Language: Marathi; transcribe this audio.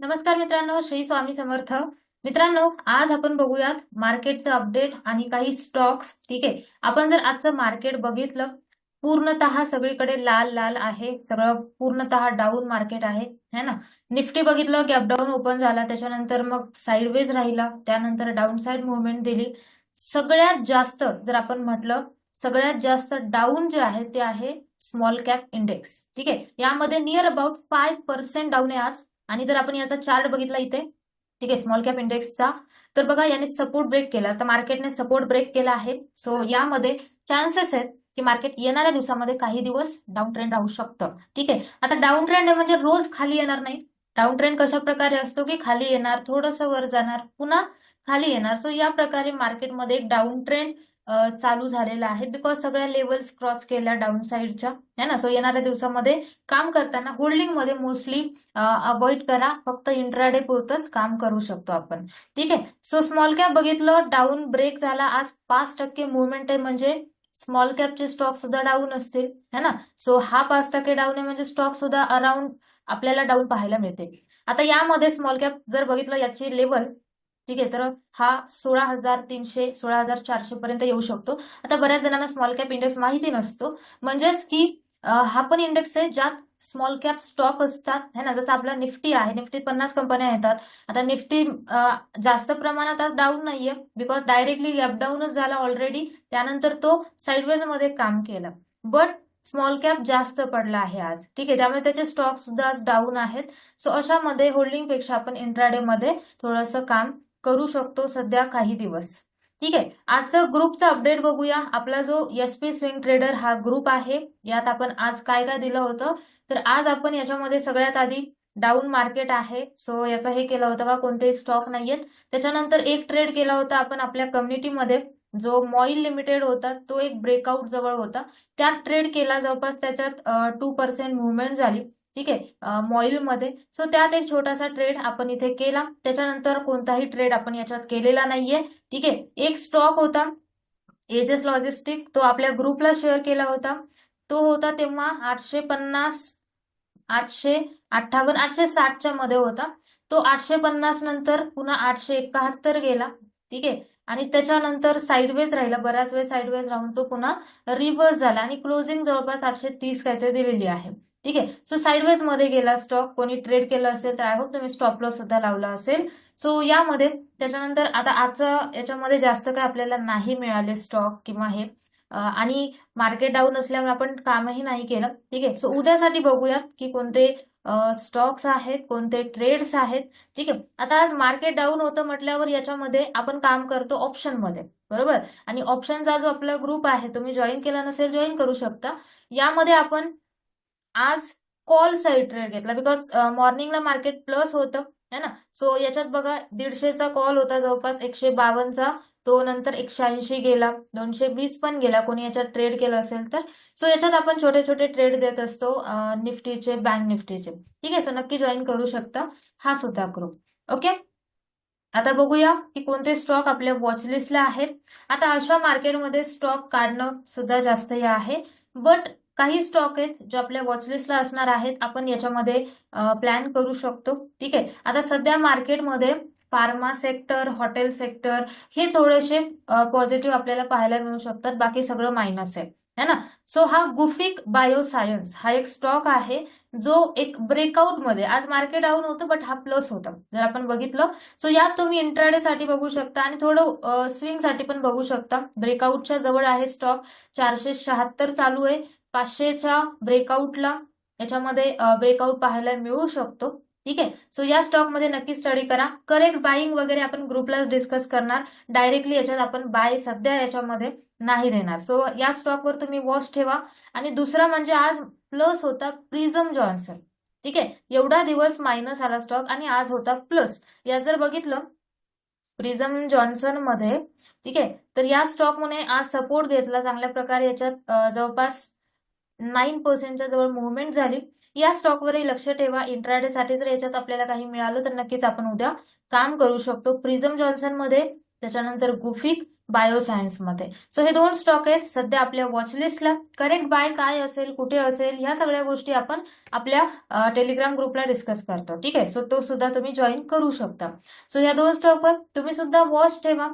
नमस्कार मित्रांनो श्री स्वामी समर्थ. मित्रांनो आज आपण बघूयात मार्केटचं अपडेट आणि काही स्टॉक्स. ठीक आहे? आपण जर आजचं मार्केट बघितलं पूर्णतः सगळीकडे लाल लाल आहे. सगळं पूर्णतः डाऊन मार्केट आहे. है ना? निफ्टी बघितलं गॅपडाऊन ओपन झाला. त्याच्यानंतर मग साईडवेज राहिला. त्यानंतर डाऊन साईड मुवमेंट दिली. सगळ्यात जास्त जर आपण म्हटलं सगळ्यात जास्त डाऊन जे आहे ते आहे स्मॉल कॅप इंडेक्स ठीक आहे? यामध्ये near about five percent down आहे आज. आणि जर आपण याचा चार्ट बघितला इथे ठीक आहे स्मॉल कॅप इंडेक्सचा तर बघा याने सपोर्ट ब्रेक केला. तर मार्केटने सपोर्ट ब्रेक केला आहे. सो यामध्ये चान्सेस आहेत की मार्केट येणाऱ्या दिवसामध्ये काही दिवस डाऊन ट्रेंड राहू शकतं. ठीक आहे? आता डाऊन ट्रेंड म्हणजे रोज खाली येणार नाही. डाऊन ट्रेंड कशा प्रकारे असतो की खाली येणार थोडंसं वर जाणार पुन्हा खाली येणार. सो या प्रकारे मार्केटमध्ये एक डाऊन ट्रेंड चालू झालेला आहे. बिकॉज सगळ्या लेवल्स क्रॉस केल्या डाऊन साईडच्या है ना? सो येणाऱ्या दिवसामध्ये काम करताना होल्डिंगमध्ये मोस्टली अवॉइड करा. फक्त इंट्राडे पुरतच काम करू शकतो आपण. ठीक आहे? सो स्मॉल कॅप बघितलं डाऊन ब्रेक झाला. आज पाच टक्के मुवमेंट आहे. म्हणजे स्मॉल कॅपचे स्टॉक सुद्धा डाऊन असतील. है ना? सो हा पाच टक्के डाऊन आहे. म्हणजे स्टॉक सुद्धा अराउंड आपल्याला डाऊन पाहायला मिळते. आता यामध्ये स्मॉल कॅप जर बघितलं याची लेवल ठीक आहे तर हा सोळा हजार तीनशे सोळा हजार चारशे पर्यंत येऊ शकतो. आता बऱ्याच जणांना स्मॉल कॅप इंडेक्स माहिती नसतो. म्हणजेच की हा पण इंडेक्स आहे ज्यात स्मॉल कॅप स्टॉक असतात. है ना जसं आपला निफ्टी आहे निफ्टी पन्नास कंपन्या येतात. आता निफ्टी जास्त प्रमाणात आज डाऊन नाहीये बिकॉज डायरेक्टली गॅप डाऊनच झाला ऑलरेडी त्यानंतर तो साईडवेजमध्ये काम केलं. बट स्मॉल कॅप जास्त पडला आहे आज. ठीक आहे त्यामुळे त्याचे स्टॉक सुद्धा आज डाऊन आहेत. सो अशामध्ये होल्डिंगपेक्षा आपण इंट्राडे मध्ये थोडंसं काम करू शकतो सध्या काही दिवस. ठीक आहे? आजचं ग्रुपचा अपडेट बघूया. आपला जो एस पी स्विंग ट्रेडर हा ग्रुप आहे यात आपण आज काय काय दिलं होतं? तर आज आपण याच्यामध्ये सगळ्यात आधी डाऊन मार्केट आहे. सो याचं हे केलं होतं का? कोणतेही स्टॉक नाहीयेत. त्याच्यानंतर एक ट्रेड केला होता आपण आपल्या कम्युनिटीमध्ये जो मॉईल लिमिटेड होता तो एक ब्रेकआउट जवळ होता. त्यात ट्रेड केला जवळपास त्याच्यात टू पर्सेंट मुवमेंट झाली. ठीक आहे? मॉईलमध्ये. सो त्यात एक छोटासा ट्रेड आपण इथे केला. त्याच्यानंतर कोणताही ट्रेड आपण याच्यात केलेला नाहीये. ठीक आहे? एक स्टॉक होता एजस लॉजिस्टिक तो आपल्या ग्रुपला शेअर केला होता. तो होता तेव्हा आठशे पन्नास आठशे अठ्ठावन्न आठशे साठच्या मध्ये होता. तो आठशे पन्नास नंतर पुन्हा आठशे एकाहत्तर गेला. ठीक आहे? आणि त्याच्यानंतर साईडवेज राहिला. बराच वेळ साईडवेज राहून तो पुन्हा रिव्हर्स झाला. आणि क्लोजिंग जवळपास आठशे तीस काहीतरी दिलेली आहे. ठीक आहे? सो साईडवेजमध्ये गेला स्टॉक कोणी ट्रेड केला असेल तर आय होप तुम्ही स्टॉप लॉस सुद्धा लावला असेल. सो यामध्ये त्याच्यानंतर आता आजचं याच्यामध्ये जास्त काय आपल्याला नाही मिळाले स्टॉक किंवा हे. आणि मार्केट डाऊन असल्यामुळे आपण कामही नाही केलं. ठीक आहे? सो उद्यासाठी बघूयात की कोणते स्टॉक्स आहेत कोणते ट्रेड्स आहेत. ठीक आहे? आता आज मार्केट डाऊन होतं म्हटल्यावर याच्यामध्ये आपण काम करतो ऑप्शनमध्ये. बरोबर? आणि ऑप्शनचा जो आपला ग्रुप आहे तुम्ही जॉईन केला नसेल जॉईन करू शकता. यामध्ये आपण आज कॉल साईड ट्रेड घेतला बिकॉज मॉर्निंगला मार्केट प्लस होतं है ना? सो याच्यात बघा दीडशेचा कॉल होता जवळपास एकशे बावन्नचा. तो नंतर एकशे ऐंशी गेला. दोनशे वीस पण गेला. कोणी याच्यात ट्रेड केलं असेल तर. सो याच्यात आपण छोटे छोटे ट्रेड देत असतो निफ्टीचे बँक निफ्टीचे. ठीक आहे? सो नक्की जॉईन करू शकता. हा सुद्धा ग्रुप ओके आता बघूया की कोणते स्टॉक आपल्या वॉचलिस्टला आहेत. आता अशा मार्केटमध्ये स्टॉक काढणं सुद्धा जास्त हे आहे. बट काही स्टॉक आहेत जे आपल्या वॉचलिस्टला असणार आहेत. आपण याच्यामध्ये प्लॅन करू शकतो. ठीक आहे? आता सध्या मार्केटमध्ये फार्मा सेक्टर हॉटेल सेक्टर हे थोडेसे पॉझिटिव्ह आपल्याला पाहायला मिळू शकतात. बाकी सगळं मायनस आहे. है ना? सो हा गुफिक बायोसायन्स हा एक स्टॉक आहे जो एक ब्रेकआउटमध्ये आज मार्केट डाऊन होतं बट हा प्लस होता. जर आपण बघितलं सो यात तुम्ही इंट्राडे साठी बघू शकता आणि थोडं स्विंगसाठी पण बघू शकता. ब्रेकआउटच्या जवळ आहे स्टॉक चारशे शहात्तर चालू आहे. पाचशेच्या ब्रेकआउटला याच्यामध्ये ब्रेकआउट पाहायला मिळू शकतो. ठीक आहे? सो या स्टॉकमध्ये नक्की स्टडी करा. करेक्ट बाईंग वगैरे आपण ग्रुपलाच डिस्कस करणार. डायरेक्टली याच्यात आपण बाय सध्या याच्यामध्ये नाही देणार. सो या स्टॉकवर तुम्ही वॉच ठेवा. आणि दुसरा म्हणजे आज प्लस होता प्रिझम जॉन्सन ठीक आहे? एवढा दिवस मायनस आला स्टॉक आणि आज होता प्लस यात जर बघितलं प्रिझम जॉन्सनमध्ये ठीक आहे? तर या स्टॉकमुळे आज सपोर्ट घेतला चांगल्या प्रकारे याच्यात जवळपास नाईन पर्सेंटच्या जवळ मुवमेंट झाली. या स्टॉकवरही लक्ष ठेवा. इंट्राडे साठी जर याच्यात आपल्याला काही मिळालं तर नक्कीच आपण उद्या काम करू शकतो. प्रिझम जॉन्सनमध्ये त्याच्यानंतर गुफिक बायोसायन्समध्ये. सो हे दोन स्टॉक आहेत. सध्या आपल्या वॉचलिस्टला करेक्ट बाय काय असेल कुठे असेल ह्या सगळ्या गोष्टी आपण आपल्या टेलिग्राम ग्रुपला डिस्कस करतो. ठीक आहे? सो तो सुद्धा तुम्ही जॉईन करू शकता. सो या दोन स्टॉकवर तुम्ही सुद्धा वॉच ठेवा.